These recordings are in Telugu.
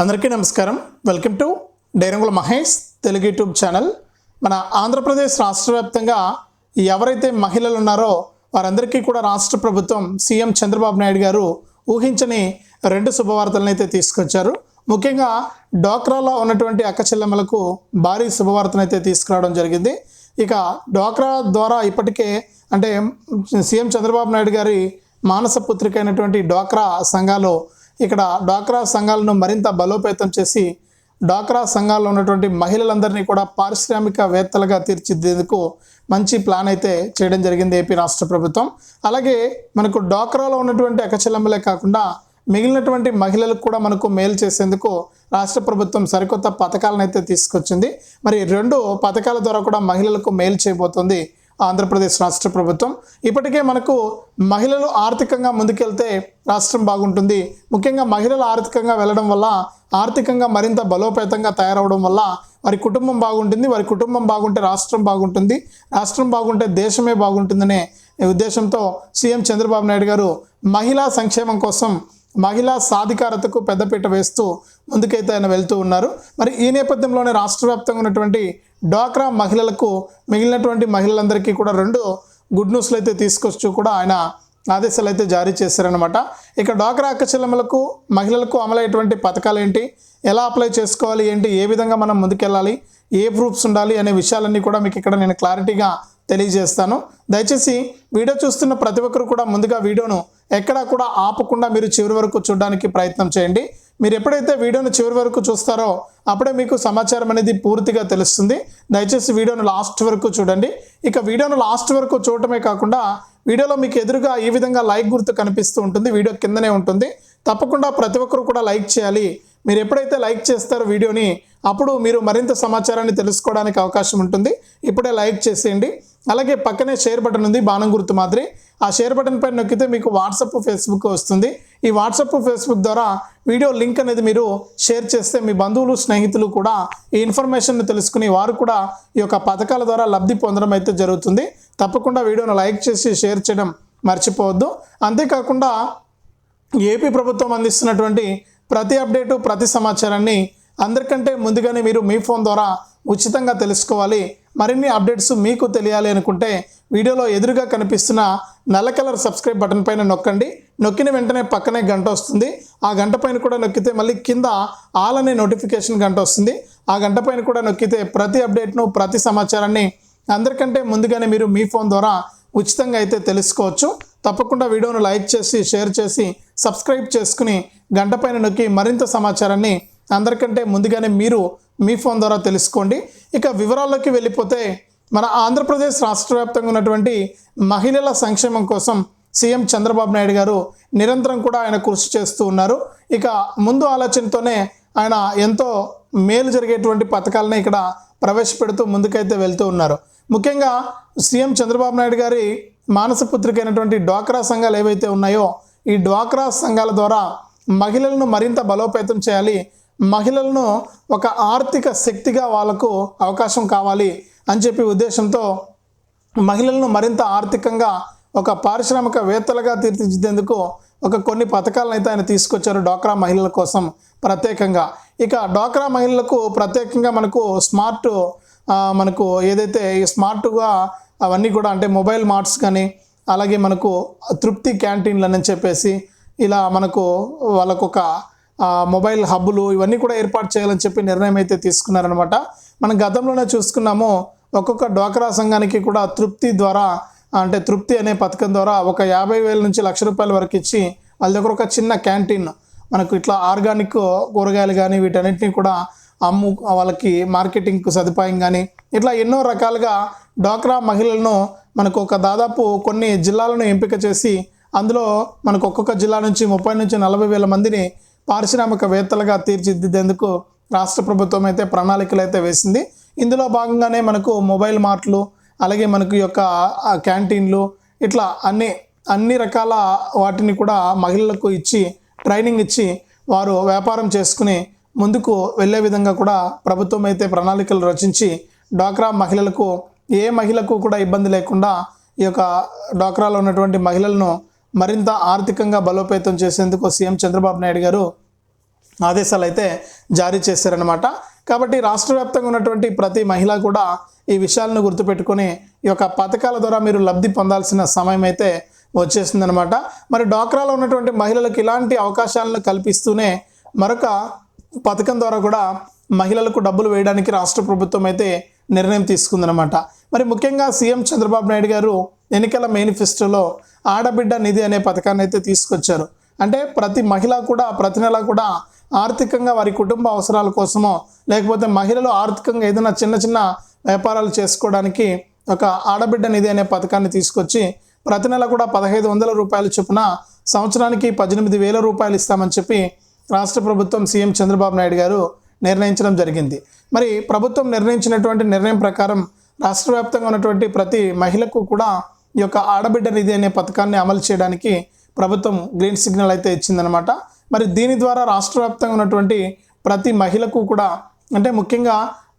అందరికీ నమస్కారం. Welcome to Dairangula Mahesh Telugu YouTube channel. మన ఆంధ్రప్రదేశ్ రాష్ట్ర వ్యాప్తంగా ఎవరైతే మహిళలు ఉన్నారో వారందరికీ కూడా రాష్ట్ర ప్రభుత్వం సీఎం చంద్రబాబు నాయుడు గారు ఊహించని రెండు శుభవార్తలను అయితే తీసుకొచ్చారు. ముఖ్యంగా డోక్రాలో ఉన్నటువంటి అక్క చెల్లెమ్మలకు భారీ శుభవార్తను అయితే తీసుకురావడం జరిగింది. ఇక డోక్రా ద్వారా ఇప్పటికే అంటే సీఎం చంద్రబాబు నాయుడు గారి మానస పుత్రిక అయినటువంటి డోక్రా సంఘాలు ఇక్కడ డ్వాక్రా సంఘాలను మరింత బలోపేతం చేసి డ్వాక్రా సంఘాల్లో ఉన్నటువంటి మహిళలందరినీ కూడా పారిశ్రామికవేత్తలుగా తీర్చిదిద్దేందుకు మంచి ప్లాన్ అయితే చేయడం జరిగింది ఏపీ రాష్ట్ర ప్రభుత్వం. అలాగే మనకు డ్వాక్రాలో ఉన్నటువంటి అకచలమ్మలే కాకుండా మిగిలినటువంటి మహిళలకు కూడా మనకు మేలు చేసేందుకు రాష్ట్ర ప్రభుత్వం సరికొత్త పథకాలను అయితే తీసుకొచ్చింది. మరి రెండు పథకాల ద్వారా కూడా మహిళలకు మేలు చేయబోతుంది ఆంధ్రప్రదేశ్ రాష్ట్ర ప్రభుత్వం. ఇప్పటికే మనకు మహిళలు ఆర్థికంగా ముందుకెళ్తే రాష్ట్రం బాగుంటుంది. ముఖ్యంగా మహిళలు ఆర్థికంగా వెళ్ళడం వల్ల ఆర్థికంగా మరింత బలోపేతంగా తయారవడం వల్ల వారి కుటుంబం బాగుంటుంది. వారి కుటుంబం బాగుంటే రాష్ట్రం బాగుంటుంది. రాష్ట్రం బాగుంటే దేశమే బాగుంటుందనే ఉద్దేశంతో సీఎం చంద్రబాబు నాయుడు గారు మహిళా సంక్షేమం కోసం మహిళా సాధికారతకు పెద్దపీట వేస్తూ ముందుకైతే ఆయన వెళ్తూ ఉన్నారు. మరి ఈ నేపథ్యంలోనే రాష్ట్ర వ్యాప్తంగా ఉన్నటువంటి డ్వాక్రా మహిళలకు మిగిలినటువంటి మహిళలందరికీ కూడా రెండు గుడ్ న్యూస్లు అయితే తీసుకొచ్చు కూడా ఆయన ఆదేశాలు అయితే జారీ చేశారనమాట ఇక డ్వాక్రా అక్కచెల్లెమ్మలకు మహిళలకు అమలయ్యేటువంటి పథకాలు ఏంటి? ఎలా అప్లై చేసుకోవాలి? ఏంటి? ఏ విధంగా మనం ముందుకెళ్ళాలి? ఏ ప్రూఫ్స్ ఉండాలి? అనే విషయాలన్నీ కూడా మీకు ఇక్కడ నేను క్లారిటీగా తెలియజేస్తాను. దయచేసి వీడియో చూస్తున్న ప్రతి ఒక్కరు కూడా ముందుగా వీడియోను ఎక్కడా కూడా ఆపకుండా మీరు చివరి వరకు చూడడానికి ప్రయత్నం చేయండి. మీరు ఎప్పుడైతే వీడియోను చివరి వరకు చూస్తారో అప్పుడే మీకు సమాచారం అనేది పూర్తిగా తెలుస్తుంది. దయచేసి వీడియోను లాస్ట్ వరకు చూడండి. ఇక వీడియోను లాస్ట్ వరకు చూడటమే కాకుండా వీడియోలో మీకు ఎదురుగా ఈ విధంగా లైక్ గుర్తు కనిపిస్తూ ఉంటుంది. వీడియో కిందనే ఉంటుంది. తప్పకుండా ప్రతి ఒక్కరు కూడా లైక్ చేయాలి. మీరు ఎప్పుడైతే లైక్ చేస్తారో వీడియోని అప్పుడు మీరు మరింత సమాచారాన్ని తెలుసుకోవడానికి అవకాశం ఉంటుంది. ఇప్పుడే లైక్ చేసేయండి. అలాగే పక్కనే షేర్ బటన్ ఉంది బాణం గుర్తు మాదిరి. ఆ షేర్ బటన్ పైన నొక్కితే మీకు వాట్సప్ ఫేస్బుక్ వస్తుంది. ఈ వాట్సప్ ఫేస్బుక్ ద్వారా వీడియో లింక్ అనేది మీరు షేర్ చేస్తే మీ బంధువులు స్నేహితులు కూడా ఈ ఇన్ఫర్మేషన్ తెలుసుకుని వారు కూడా ఈ యొక్క పథకాల ద్వారా లబ్ధి పొందడం అయితే జరుగుతుంది. తప్పకుండా వీడియోను లైక్ చేసి షేర్ చేయడం మర్చిపోవద్దు. అంతేకాకుండా ఏపీ ప్రభుత్వం అందిస్తున్నటువంటి ప్రతి అప్డేటు ప్రతి సమాచారాన్ని అందరికంటే ముందుగానే మీరు మీ ఫోన్ ద్వారా ఉచితంగా తెలుసుకోవాలి. మరిన్ని అప్డేట్స్ మీకు తెలియాలి అనుకుంటే వీడియోలో ఎదురుగా కనిపిస్తున్న నల్ల కలర్ సబ్స్క్రైబ్ బటన్ పైన నొక్కండి. నొక్కిన వెంటనే పక్కనే గంట వస్తుంది. ఆ గంట పైన కూడా నొక్కితే మళ్ళీ కింద ఆల్ అనే నోటిఫికేషన్ గంట వస్తుంది. ఆ గంట పైన కూడా నొక్కితే ప్రతి అప్డేట్ను ప్రతి సమాచారాన్ని అందరికంటే ముందుగానే మీరు మీ ఫోన్ ద్వారా ఉచితంగా అయితే తెలుసుకోవచ్చు. తప్పకుండా వీడియోను లైక్ చేసి షేర్ చేసి సబ్స్క్రైబ్ చేసుకుని గంట పైన నొక్కి మరింత సమాచారాన్ని అందరికంటే ముందుగానే మీరు మీ ఫోన్ ద్వారా తెలుసుకోండి. ఇక వివరాల్లోకి వెళ్ళిపోతే మన ఆంధ్రప్రదేశ్ రాష్ట్ర వ్యాప్తంగా ఉన్నటువంటి మహిళల సంక్షేమం కోసం సీఎం చంద్రబాబు నాయుడు గారు నిరంతరం కూడా ఆయన కృషి చేస్తూ ఉన్నారు. ఇక ముందు ఆలోచనతోనే ఆయన ఎంతో మేలు జరిగేటువంటి పథకాలను ఇక్కడ ప్రవేశపెడుతూ ముందుకైతే వెళ్తూ ఉన్నారు. ముఖ్యంగా సీఎం చంద్రబాబు నాయుడు గారి మానసపుత్రిక అయినటువంటి డ్వాక్రా సంఘాలు ఏవైతే ఉన్నాయో ఈ డ్వాక్రా సంఘాల ద్వారా మహిళలను మరింత బలోపేతం చేయాలి. మహిళలను ఒక ఆర్థిక శక్తిగా వాళ్ళకు అవకాశం కావాలి అని చెప్పి ఉద్దేశంతో మహిళలను మరింత ఆర్థికంగా ఒక పారిశ్రామికవేత్తలుగా తీర్చిదిద్దేందుకు ఒక కొన్ని పథకాలను అయితే ఆయన తీసుకొచ్చారు డ్వాక్రా మహిళల కోసం ప్రత్యేకంగా. ఇక డ్వాక్రా మహిళలకు ప్రత్యేకంగా మనకు స్మార్ట్ మనకు ఏదైతే ఈ స్మార్ట్గా అవన్నీ కూడా అంటే మొబైల్ మార్ట్స్ కానీ అలాగే మనకు తృప్తి క్యాంటీన్లు అని చెప్పేసి ఇలా మనకు వాళ్ళకొక మొబైల్ హబ్బులు ఇవన్నీ కూడా ఏర్పాటు చేయాలని చెప్పి నిర్ణయం అయితే తీసుకున్నారనమాట మనం గతంలోనే చూసుకున్నాము ఒక్కొక్క డ్వాక్రా సంఘానికి కూడా తృప్తి ద్వారా అంటే తృప్తి అనే పథకం ద్వారా ఒక యాభై వేల నుంచి లక్ష రూపాయల వరకు ఇచ్చి వాళ్ళ దగ్గర ఒక చిన్న క్యాంటీన్ మనకు ఇట్లా ఆర్గానిక్ కూరగాయలు కానీ వీటన్నిటిని కూడా అమ్ము వాళ్ళకి మార్కెటింగ్ సదుపాయం కానీ ఇట్లా ఎన్నో రకాలుగా డ్వాక్రా మహిళలను మనకు ఒక దాదాపు కొన్ని జిల్లాలను ఎంపిక చేసి అందులో మనకు ఒక్కొక్క జిల్లా నుంచి ముప్పై నుంచి నలభై వేల మందిని పారిశ్రామికవేత్తలుగా తీర్చిదిద్దేందుకు రాష్ట్ర ప్రభుత్వం అయితే ప్రణాళికలు అయితే వేసింది. ఇందులో భాగంగానే మనకు మొబైల్ మార్ట్లు అలాగే మనకు యొక్క క్యాంటీన్లు ఇట్లా అన్ని అన్ని రకాల వాటిని కూడా మహిళలకు ఇచ్చి ట్రైనింగ్ ఇచ్చి వారు వ్యాపారం చేసుకుని ముందుకు వెళ్ళే విధంగా కూడా ప్రభుత్వం అయితే ప్రణాళికలు రచించి డ్వాక్రా మహిళలకు ఏ మహిళకు కూడా ఇబ్బంది లేకుండా ఈ యొక్క డ్వాక్రాలో ఉన్నటువంటి మహిళలను మరింత ఆర్థికంగా బలోపేతం చేసేందుకు సీఎం చంద్రబాబు నాయుడు గారు ఆదేశాలు అయితే జారీ చేశారనమాట కాబట్టి రాష్ట్ర వ్యాప్తంగా ఉన్నటువంటి ప్రతి మహిళ కూడా ఈ విషయాలను గుర్తుపెట్టుకొని ఈ యొక్క పథకాల ద్వారా మీరు లబ్ధి పొందాల్సిన సమయం అయితే వచ్చేసిందనమాట మరి డ్వాక్రాలో ఉన్నటువంటి మహిళలకు ఇలాంటి అవకాశాలను కల్పిస్తూనే మరొక పథకం ద్వారా కూడా మహిళలకు డబ్బులు వేయడానికి రాష్ట్ర ప్రభుత్వం అయితే నిర్ణయం తీసుకుందనమాట మరి ముఖ్యంగా సీఎం చంద్రబాబు నాయుడు గారు ఎన్నికల మేనిఫెస్టోలో ఆడబిడ్డ నిధి అనే పథకాన్ని అయితే తీసుకొచ్చారు. అంటే ప్రతి మహిళ కూడా ప్రతి నెల కూడా ఆర్థికంగా వారి కుటుంబ అవసరాల కోసమో లేకపోతే మహిళలు ఆర్థికంగా ఏదైనా చిన్న చిన్న వ్యాపారాలు చేసుకోవడానికి ఒక ఆడబిడ్డ నిధి అనే పథకాన్ని తీసుకొచ్చి ప్రతి నెల కూడా పదహైదు వందల రూపాయల చొప్పున సంవత్సరానికి పద్దెనిమిది వేల రూపాయలు ఇస్తామని చెప్పి రాష్ట్ర ప్రభుత్వం సీఎం చంద్రబాబు నాయుడు గారు నిర్ణయించడం జరిగింది. మరి ప్రభుత్వం నిర్ణయించినటువంటి నిర్ణయం ప్రకారం రాష్ట్ర వ్యాప్తంగా ఉన్నటువంటి ప్రతి మహిళకు కూడా ఈ యొక్క ఆడబిడ్డ నిధి అనే పథకాన్ని అమలు చేయడానికి ప్రభుత్వం గ్రీన్ సిగ్నల్ అయితే ఇచ్చిందనమాట మరి దీని ద్వారా రాష్ట్ర వ్యాప్తంగా ఉన్నటువంటి ప్రతి మహిళకు కూడా అంటే ముఖ్యంగా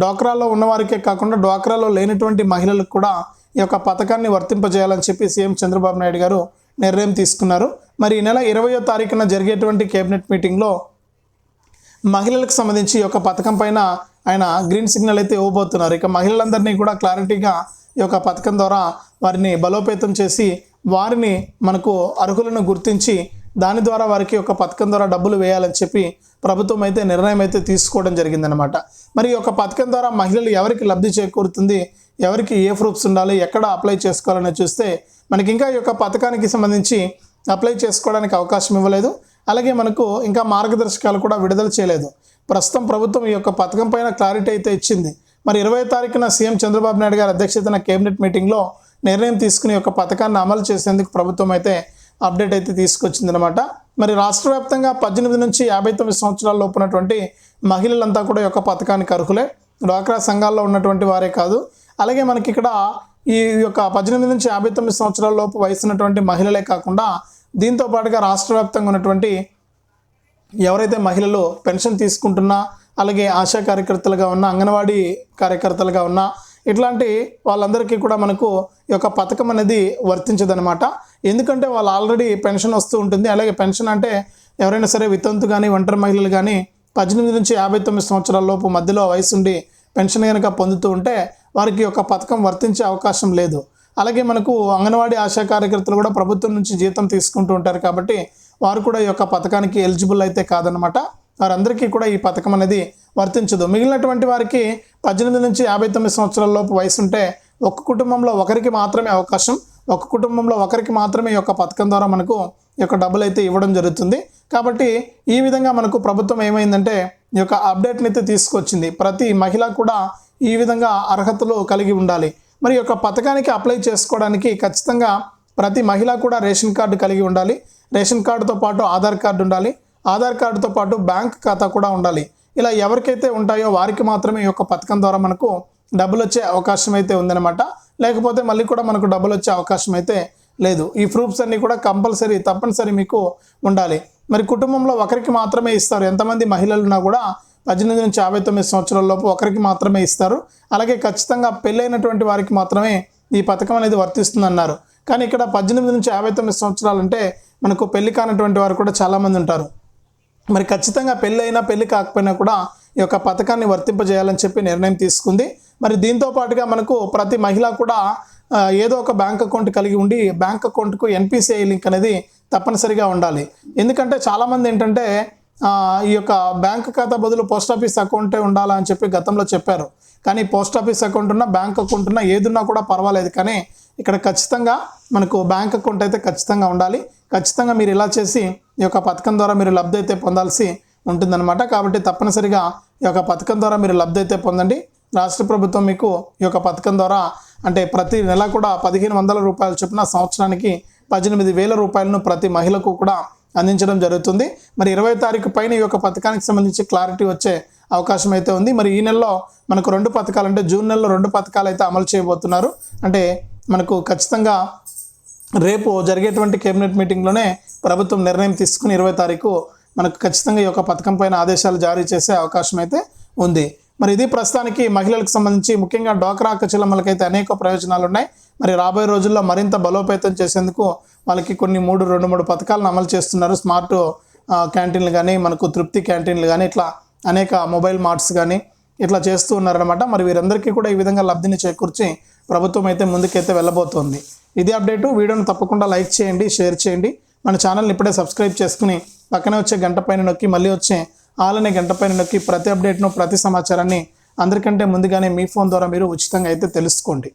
డ్వాక్రాలో ఉన్నవారికే కాకుండా డ్వాక్రాలో లేనటువంటి మహిళలకు కూడా ఈ యొక్క పథకాన్ని వర్తింపజేయాలని చెప్పి సీఎం చంద్రబాబు నాయుడు గారు నిర్ణయం తీసుకున్నారు. మరి ఈ నెల ఇరవయో తారీఖున జరిగేటువంటి కేబినెట్ మీటింగ్లో మహిళలకు సంబంధించి ఈ యొక్క పథకం పైన ఆయన గ్రీన్ సిగ్నల్ అయితే ఇవ్వబోతున్నారు. ఇక మహిళలందరినీ కూడా క్లారిటీగా ఈ యొక్క పథకం ద్వారా వారిని బలోపేతం చేసి వారిని మనకు అర్హులను గుర్తించి దాని ద్వారా వారికి ఒక పథకం ద్వారా డబ్బులు వేయాలని చెప్పి ప్రభుత్వం అయితే నిర్ణయం అయితే తీసుకోవడం జరిగిందనమాట మరి ఈ యొక్క పథకం ద్వారా మహిళలు ఎవరికి లబ్ధి చేకూరుతుంది? ఎవరికి ఏ ప్రూఫ్స్ ఉండాలి? ఎక్కడ అప్లై చేసుకోవాలని చూస్తే మనకి ఇంకా ఈ యొక్క పథకానికి సంబంధించి అప్లై చేసుకోవడానికి అవకాశం ఇవ్వలేదు. అలాగే మనకు ఇంకా మార్గదర్శకాలు కూడా విడుదల చేయలేదు. ప్రస్తుతం ప్రభుత్వం ఈ యొక్క పథకం పైన క్లారిటీ అయితే ఇచ్చింది. మరి ఇరవై తారీఖున సీఎం చంద్రబాబు నాయుడు గారి అధ్యక్షతన కేబినెట్ మీటింగ్లో నిర్ణయం తీసుకుని యొక్క పథకాన్ని అమలు చేసేందుకు ప్రభుత్వం అయితే అప్డేట్ అయితే తీసుకొచ్చిందనమాట మరి రాష్ట్ర వ్యాప్తంగా పద్దెనిమిది నుంచి యాభై తొమ్మిది సంవత్సరాల లోపు ఉన్నటువంటి మహిళలంతా కూడా యొక్క పథకానికి అర్హులే. డ్వాక్రా సంఘాల్లో ఉన్నటువంటి వారే కాదు. అలాగే మనకి ఇక్కడ ఈ యొక్క పద్దెనిమిది నుంచి యాభై తొమ్మిది సంవత్సరాల లోపు వయసు ఉన్నటువంటి మహిళలే కాకుండా దీంతో పాటుగా రాష్ట్ర వ్యాప్తంగా ఉన్నటువంటి ఎవరైతే మహిళలు పెన్షన్ తీసుకుంటున్నా అలాగే ఆశా కార్యకర్తలుగా ఉన్న అంగన్వాడీ కార్యకర్తలుగా ఉన్న ఇట్లాంటి వాళ్ళందరికీ కూడా మనకు ఈ యొక్క పథకం అనేది వర్తించదనమాట ఎందుకంటే వాళ్ళు ఆల్రెడీ పెన్షన్ వస్తూ ఉంటుంది. అలాగే పెన్షన్ అంటే ఎవరైనా సరే వితంతు కానీ ఒంటరి మహిళలు కానీ పద్దెనిమిది నుంచి యాభై తొమ్మిది సంవత్సరాల లోపు మధ్యలో వయసు ఉండి పెన్షన్ కనుక పొందుతూ ఉంటే వారికి యొక్క పథకం వర్తించే అవకాశం లేదు. అలాగే మనకు అంగన్వాడీ ఆశా కార్యకర్తలు కూడా ప్రభుత్వం నుంచి జీతం తీసుకుంటూ ఉంటారు కాబట్టి వారు కూడా ఈ యొక్క పథకానికి ఎలిజిబుల్ అయితే కాదనమాట వారందరికీ కూడా ఈ పథకం అనేది వర్తించదు. మిగిలినటువంటి వారికి పద్దెనిమిది నుంచి యాభై తొమ్మిది సంవత్సరాల లోపు వయసు ఉంటే ఒక కుటుంబంలో ఒకరికి మాత్రమే అవకాశం ఒక కుటుంబంలో ఒకరికి మాత్రమే ఈ యొక్క పథకం ద్వారా మనకు ఈ యొక్క డబ్బులు అయితే ఇవ్వడం జరుగుతుంది. కాబట్టి ఈ విధంగా మనకు ప్రభుత్వం ఏమైందంటే ఈ యొక్క అప్డేట్ని అయితే తీసుకొచ్చింది. ప్రతి మహిళ కూడా ఈ విధంగా అర్హతలు కలిగి ఉండాలి. మరి యొక్క పథకానికి అప్లై చేసుకోవడానికి ఖచ్చితంగా ప్రతి మహిళ కూడా రేషన్ కార్డు కలిగి ఉండాలి. రేషన్ కార్డుతో పాటు ఆధార్ కార్డు ఉండాలి. ఆధార్ కార్డుతో పాటు బ్యాంక్ ఖాతా కూడా ఉండాలి. ఇలా ఎవరికైతే ఉంటాయో వారికి మాత్రమే ఈ యొక్క పథకం ద్వారా మనకు డబ్బులు వచ్చే అవకాశం అయితే ఉందన్నమాట. లేకపోతే మళ్ళీ కూడా మనకు డబ్బులు వచ్చే అవకాశం అయితే లేదు. ఈ ప్రూఫ్స్ అన్నీ కూడా కంపల్సరీ తప్పనిసరి మీకు ఉండాలి. మరి కుటుంబంలో ఒకరికి మాత్రమే ఇస్తారు. ఎంతమంది మహిళలున్నా కూడా పద్దెనిమిది నుంచి యాభై తొమ్మిది సంవత్సరాల లోపు ఒకరికి మాత్రమే ఇస్తారు. అలాగే ఖచ్చితంగా పెళ్ళైనటువంటి వారికి మాత్రమే ఈ పథకం అనేది వర్తిస్తుందన్నారు. కానీ ఇక్కడ పద్దెనిమిది నుంచి యాభై తొమ్మిది సంవత్సరాలు అంటే మనకు పెళ్ళి కానటువంటి వారు కూడా చాలామంది ఉంటారు. మరి ఖచ్చితంగా పెళ్ళి అయినా పెళ్ళి కాకపోయినా కూడా ఈ యొక్క పథకాన్ని వర్తింపజేయాలని చెప్పి నిర్ణయం తీసుకుంది. మరి దీంతో పాటుగా మనకు ప్రతి మహిళ కూడా ఏదో ఒక బ్యాంక్ అకౌంట్ కలిగి ఉండి బ్యాంక్ అకౌంట్కు ఎన్పిసిఐ లింక్ అనేది తప్పనిసరిగా ఉండాలి. ఎందుకంటే చాలామంది ఏంటంటే ఈ యొక్క బ్యాంక్ ఖాతా బదులు పోస్ట్ ఆఫీస్ అకౌంటే ఉండాలని చెప్పి గతంలో చెప్పారు. కానీ పోస్ట్ ఆఫీస్ అకౌంట్ ఉన్నా బ్యాంక్ అకౌంట్ ఉన్నా ఏదున్నా కూడా పర్వాలేదు. కానీ ఇక్కడ ఖచ్చితంగా మనకు బ్యాంక్ అకౌంట్ అయితే ఖచ్చితంగా ఉండాలి. ఖచ్చితంగా మీరు ఇలా చేసి ఈ యొక్క పథకం ద్వారా మీరు లబ్ధి అయితే పొందాల్సి ఉంటుందన్నమాట. కాబట్టి తప్పనిసరిగా ఈ యొక్క పథకం ద్వారా మీరు లబ్ధి అయితే పొందండి. రాష్ట్ర ప్రభుత్వం మీకు ఈ యొక్క పథకం ద్వారా అంటే ప్రతి నెల కూడా పదిహేను వందల రూపాయల చొప్పున సంవత్సరానికి పద్దెనిమిది వేల రూపాయలను ప్రతి మహిళకు కూడా అందించడం జరుగుతుంది. మరి ఇరవై తారీఖు పైన ఈ యొక్క పథకానికి సంబంధించి క్లారిటీ వచ్చే అవకాశం అయితే ఉంది. మరి ఈ నెలలో మనకు రెండు పథకాలు అంటే జూన్ నెలలో రెండు పథకాలు అయితే అమలు చేయబోతున్నారు. అంటే మనకు ఖచ్చితంగా రేపు జరిగేటువంటి కేబినెట్ మీటింగ్లోనే ప్రభుత్వం నిర్ణయం తీసుకుని ఇరవై తారీఖు మనకు ఖచ్చితంగా ఈ యొక్క పథకం పైన ఆదేశాలు జారీ చేసే అవకాశం అయితే ఉంది. మరి ఇది ప్రస్తుతానికి మహిళలకు సంబంధించి ముఖ్యంగా డోక్రా అక్కచెల్లమ్మలకైతే అనేక ప్రయోజనాలు ఉన్నాయి మరి రాబోయే రోజుల్లో మరింత బలోపేతం చేసేందుకు వాళ్ళకి కొన్ని మూడు రెండు మూడు పథకాలను అమలు చేస్తున్నారు. స్మార్ట్ క్యాంటీన్లు కానీ మనకు తృప్తి క్యాంటీన్లు కానీ ఇట్లా అనేక మొబైల్ మార్ట్స్ కానీ ఇట్లా చేస్తూ ఉన్నారనమాట మరి వీరందరికీ కూడా ఈ విధంగా లబ్ధిని చేకూర్చి ప్రభుత్వం అయితే ముందుకైతే వెళ్ళబోతోంది. ఇది అప్డేటు. వీడియోను తప్పకుండా లైక్ చేయండి షేర్ చేయండి. మన ఛానల్ని ఇప్పుడే సబ్స్క్రైబ్ చేసుకుని పక్కనే వచ్చే గంట పైన నొక్కి మళ్ళీ వచ్చే ఆలనే గంట పైన నొక్కి ప్రతి అప్డేట్ను ప్రతి సమాచారాన్ని అందరికంటే ముందుగానే మీ ఫోన్ ద్వారా మీరు ఉచితంగా అయితే తెలుసుకోండి.